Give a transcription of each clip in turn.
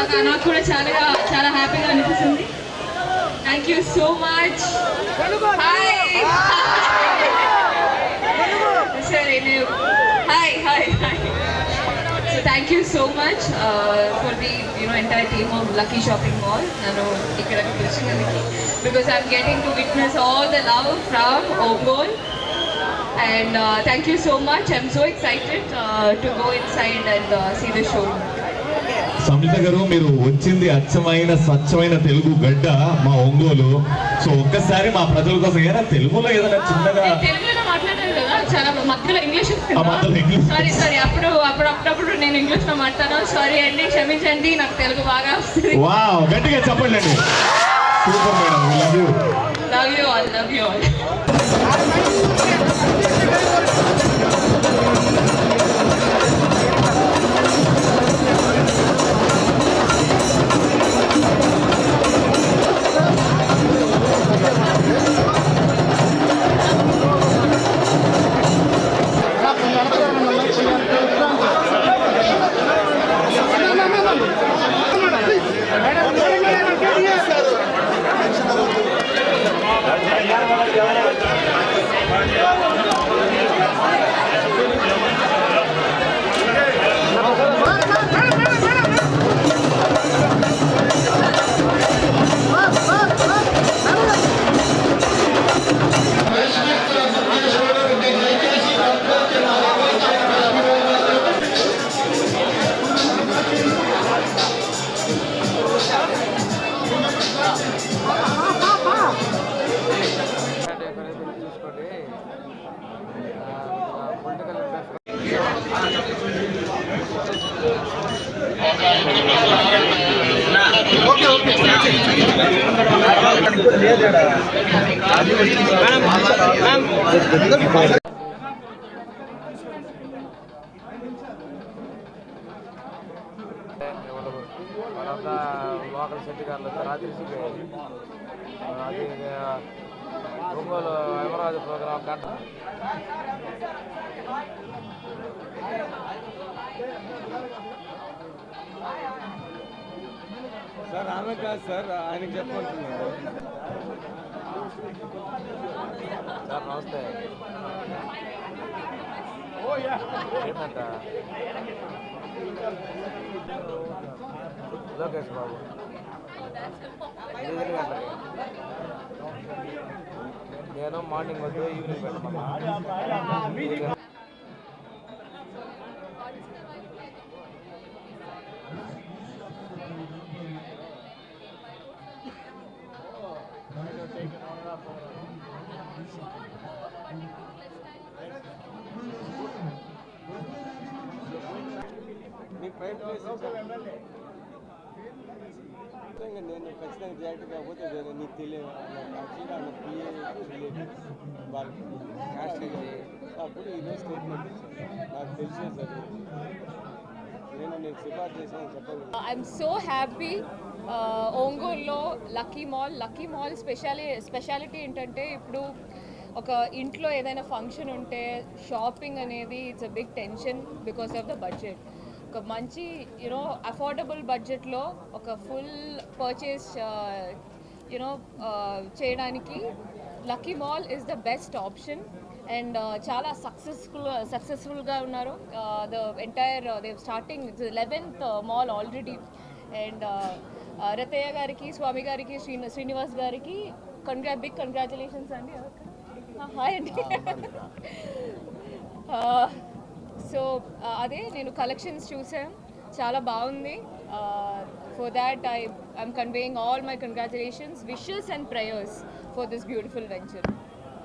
నాకు నాకు కూడా చాలా చాలా హ్యాపీగా అనిపిస్తుంది. థ్యాంక్ యూ సో మచ్ సరే నేను hi hi hi so thank you so much for the you know entire team of lucky shopping mall నన్ను ఇక్కడ పిలిచినందుకు. Because I'm getting to witness all the love from Ongole and thank you so much I'm so excited to go inside and see the show Samyuktha గారు మీరు వచ్చింది అచ్చమైన స్వచ్ఛమైన తెలుగు గడ్డ మా Ongole. So ఒక్కసారి మా ప్రజల కోసం ఏదైనా తెలుగులో ఏదైనా చిన్నగా మధ్యలో ఇంగ్లీష్. సారీ సారీ అప్పుడు అప్పుడు అప్పుడప్పుడు నేను ఇంగ్లీష్లో మాట్లాడాను. సారీ అండి క్షమించండి నాకు తెలుగు బాగా వస్తుంది. వావ్ గట్టిగా చెప్పండి అండి. Super madam love you love you all love you all 네. Local సెట్టిగారులు రాత్రి అది ఒంగోలు హైదరాబాద్ ప్రోగ్రాం కంట సార్ ఆమె కాదు సార్ ఆయనకి చెప్పమంటున్నారు సార్ నమస్తే ఏంటంట లోకేష్ బాబు ఎనిమిది గంటలకి నేను మార్నింగ్ వద్దు ఈవినింగ్ పెట్టమన్నా నేను ఖచ్చితంగా డైరెక్ట్ కాకపోతే వేరే నీకు తెలియదు. యాక్చువల్గా ఆయన పిఏ రిలేటివ్ వాళ్ళకి క్యాస్ట్ అయ్యింది అప్పుడు ఈరోజు స్టేట్మెంట్ నాకు తెలిసే సార్ నేను నేను సిఫార్సు చేశాను చెప్పగలను ఐఎమ్ సో హ్యాపీ ఒంగోలులో లక్కీ మాల్ లక్కీ మాల్ స్పెషాలి స్పెషాలిటీ ఏంటంటే ఇప్పుడు ఒక ఇంట్లో ఏదైనా ఫంక్షన్ ఉంటే షాపింగ్ అనేది it's a big tension because of the budget ఒక మంచి యూనో అఫోర్డబుల్ బడ్జెట్లో ఒక ఫుల్ పర్చేస్ యునో చేయడానికి lucky mall is the best option and చాలా సక్సెస్ఫుల్ సక్సెస్ఫుల్గా ఉన్నారు. The entire day starting eleventh mall already and Rathaiah గారికి స్వామి గారికి శ్రీని శ్రీనివాస్ గారికి కంగ్రా బిగ్ కంగ్రాచులేషన్స్ అండి. హాయ్ అండి సో అదే నేను కలెక్షన్స్ చూసాను చాలా బాగుంది. For that I I'm conveying all my congratulations wishes and prayers for this beautiful venture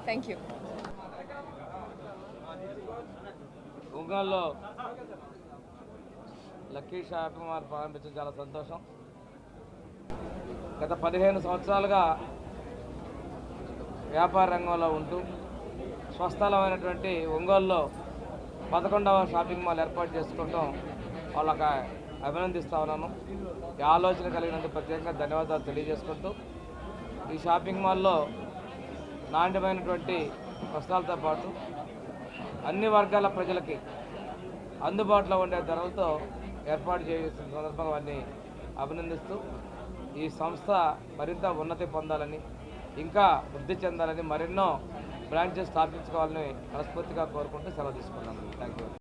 thank you ఒంగోలులో లక్కీ షాపింగ్ మాల్ ప్రారంభించడం చాలా సంతోషం. గత పదిహేను సంవత్సరాలుగా వ్యాపార రంగంలో ఉంటూ స్వస్థలమైనటువంటి ఒంగోలులో పదకొండవ షాపింగ్ మాల్ ఏర్పాటు చేసుకోవటం వాళ్ళకి అభినందిస్తా ఉన్నాను. ఈ ఆలోచన కలిగినందుకు ప్రత్యేకంగా ధన్యవాదాలు తెలియజేసుకుంటూ ఈ షాపింగ్ మాల్లో నాణ్యమైనటువంటి వస్త్రాలతో పాటు అన్ని వర్గాల ప్రజలకి అందుబాటులో ఉండే ధరలతో ఏర్పాటు చేసిన సందర్భంగా వారిని అభినందిస్తూ ఈ సంస్థ మరింత ఉన్నతి పొందాలని ఇంకా వృద్ధి చెందాలని మరెన్నో బ్రాంచెస్ స్థాపించుకోవాలని మనస్ఫూర్తిగా కోరుకుంటూ సెలవు తీసుకున్నాను థ్యాంక్ యూ